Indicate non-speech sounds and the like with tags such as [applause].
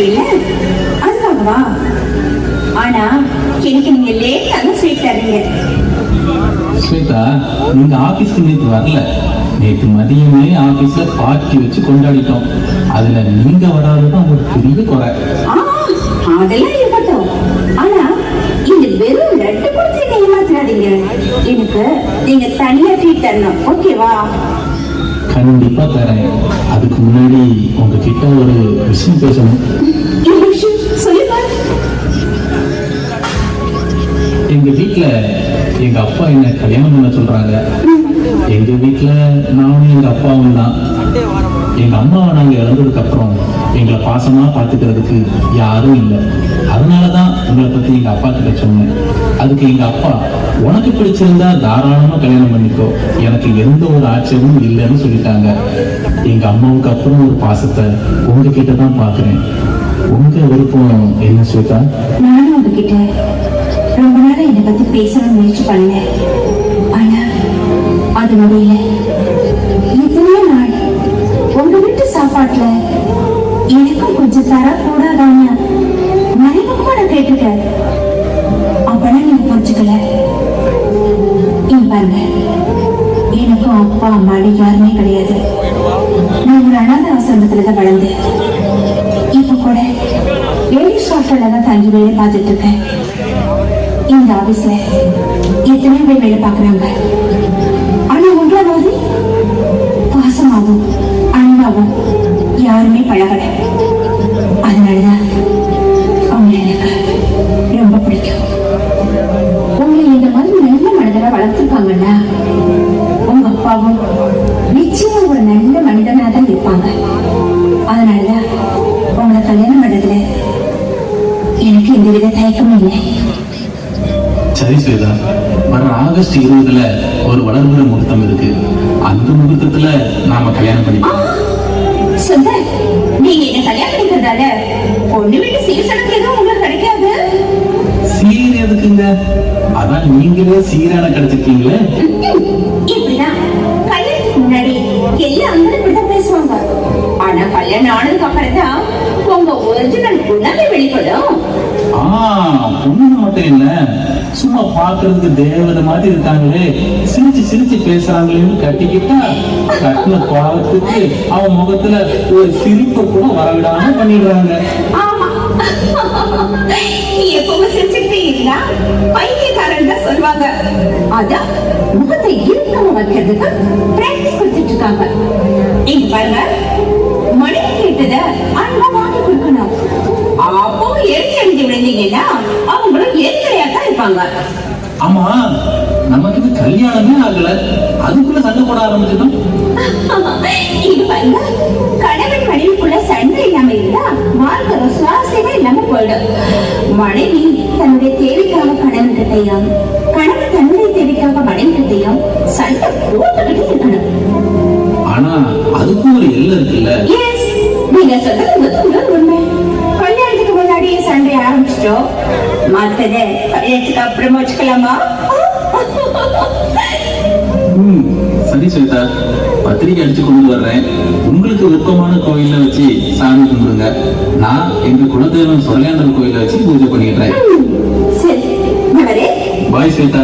இல்ல அதுக்காகவா? ஆனா எனக்கு நீங்க லேட்டாக ஸ்வீட் தரீங்க. ஸ்வேதா நீங்க ஆபீஸ்க்கு நேற்று வரல. நேற்று மதியமே ஆபீஸ்ல பார்ட்டி வச்சு கொண்டாடிட்டோம். அதுல நீங்க வராததான் ஒரு பெரிய குறை. அதெல்லாம் இருக்கட்டும். ஆனா இந்த வெறும் லட்டு கொடுத்து என்னை ஏமாத்துறாதீங்க எனக்கு நீங்க தனியா ட்ரீட் தரணும். ஓகேவா கண்டிப்பா தரேன் அதுக்கு முன்னாடி உங்ககிட்ட ஒரு விஷயம் பேசணும். எங்க வீட்ல எங்க அப்பா என்ன கல்யாணம் பண்ண சொல்றாங்க? எங்க வீட்ல நானும் எங்க அப்பாவும் தான். எங்க அம்மாவை நாங்க இறந்ததுக்கு அப்புறம் எங்களை பாசமா பாத்துக்கிறதுக்கு யாரும் இல்லை. அதனாலதான் உங்களை பத்தி எங்க அப்பா கிட்ட சொன்னேன். அதுக்கு எங்க அப்பா உனக்கு பிடிச்சிருந்தா தாராளமா கல்யாணம் பண்ணிக்கோ. எனக்கு எந்த ஒரு ஆச்சரியமும் இல்லைன்னு சொல்லிட்டாங்க. எங்க அம்மாவுக்கு அப்புறம் ஒரு பாசத்தை உங்ககிட்ட தான் பாக்குறேன். உங்க விருப்பம் என்ன ஸ்வேதா? நானும் உங்ககிட்ட ரொம்ப நேரம் என்னை பத்தி பேசணும்னு முயற்சி பண்ணேன் ஆனா அது முடியல. எத்தனையோ நாள் உங்க வீட்டு சாப்பாட்டுல எனக்கும் கொஞ்சம் தர கூடாதான்னு அப்பெல்லாம் நீங்க புரிஞ்சுக்கல. பாருங்க. எனக்கும் அப்பா அம்மாடி யாருமே கிடையாது. நான் ஒரு அனாத ஆசிரமத்துல தான் வளர்ந்தேன். இப்ப கூட லேடிஸ் ஹாஸ்டல்ல தான் தங்கி வேலை பார்த்துட்டு இருக்கேன். இந்த ஆபீஸ்ல எத்தனை பேர் வேலை பார்க்கறாங்க. வளர்த்துருக்காங்கன்னா உங்க அப்பாவும் நிச்சயமா ஒரு நல்ல மனிதனா தான் இருப்பாங்க அதனாலதான் உங்களை கல்யாணம் பண்றதுல எனக்கு எந்த வித தயக்கமும் இல்லை. சரி ஸ்வேதா வர ஆகஸ்ட் இருபதுல ஒரு வளர்முறை முகூர்த்தம் இருக்கு. அந்த முகூர்த்தத்துல நாம கல்யாணம் பண்ணிக்கலாம் சுந்தர் நீங்க என்ன கல்யாணம் பண்ணிக்கிறதால? பொண்ணு வீட்டு சீசனுக்கு எதுவும் உங்களுக்கு கிடைக்காது? சீர் எதுக்குங்க? அதான் நீங்களே சீரான கிடைச்சிருக்கீங்களே முன்னாடி எல்லாரும் இப்படிதான் பேசுவாங்க. ஆனா கல்யாணம் ஆனதுக்கு அப்புறம் தான் உங்க ஒரிஜினல் குணமே வெளிப்படும். ஆ பொண்ணு மட்டும் என்ன சும்மா பாக்குறதுக்கு தேவதை மாதிரி இருக்காங்களே சிரிச்சு சிரிச்சு பேசுறாங்களேன்னு கட்டிக்கிட்டா கட்டின பாவத்துக்கு அவன் முகத்துல ஒரு சிரிப்பை கூட வரவிடாம பண்ணிடுறாங்க. ஆமா. எப்பவும் பைத்தியக்காரன் தான் சொல்லுவாங்க. அதான் முகத்தை இறுக்கமா வைக்கிறதுக்கு பிராக்டிஸ் கொடுத்துட்டு இருக்காங்க இங்க பாருங்க மணி கேட்டத அன்பா வாங்கி கொடுக்கணும். அப்போ எரிச்சு அடிஞ்சு விழுந்தீங்கன்னா அவங்களும் எரிச்சலையா தான் இருப்பாங்க. ஆமா நமக்கு இது கல்யாணமே ஆகல. அதுக்குள்ள சண்டை போட ஆரம்பிச்சிட்டோம். [laughs] இது பாருங்க கணவன் மனைவிக்குள்ள சண்டை இல்லாம இருந்தா வாழ்க்கை சுவாரஸ்யமே இல்லாம போயிடும். மனைவி தன்னுடைய தேவைக்காக கணவன் கிட்டையும் கணவன் தன்னுடைய தேவைக்காக மனைவி கிட்டையும் சண்டை போட்டுக்கிட்டு இருக்கணும். ஆனா அதுக்கும் ஒரு எல்லை இருக்குல்ல? எஸ் நீங்க சொல்றது உண்மை. கல்யாணத்துக்கு முன்னாடியே சண்டை ஆரம்பிச்சிட்டோம் மத்தத கல்யாணத்துக்கு அப்புறமா வச்சுக்கலாமா? சரி ஸ்வேதா பத்திரிக்கை அடிச்சு கொண்டு வர்றேன். உங்களுக்கு விருப்பமான கோயில்ல வச்சு சாமி கும்பிடுங்க. நான் எங்க குலதெய்வம் சொர்லேண்டர் கோயில வச்சு பூஜை பண்ணிடுறேன் பாய் ஸ்வேதா.